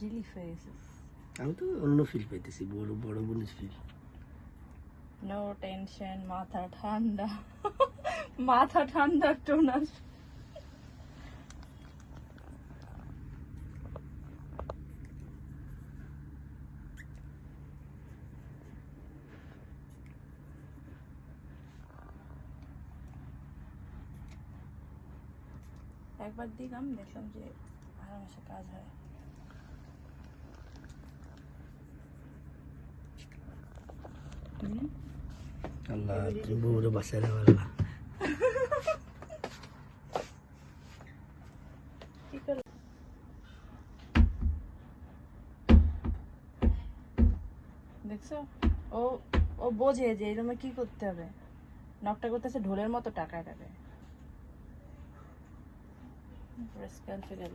Relief হয়ে গেছিস আমি তো অন্য ফিল পাইতেছি বড় বড় বোনের ফিল নো টেনশন মাথা ঠান্ডা। মাথা ঠান্ডা টোনার একবার দিলাম দেখলাম যে আরামসে কাজ হয়। আল্লাহ তুমি বউরে কি দেখছ? ও ও বোঝে যে এরকম কি করতে হবে। নকটা করতেছে ঢোলের মতো টাকায় টাকায়। গেল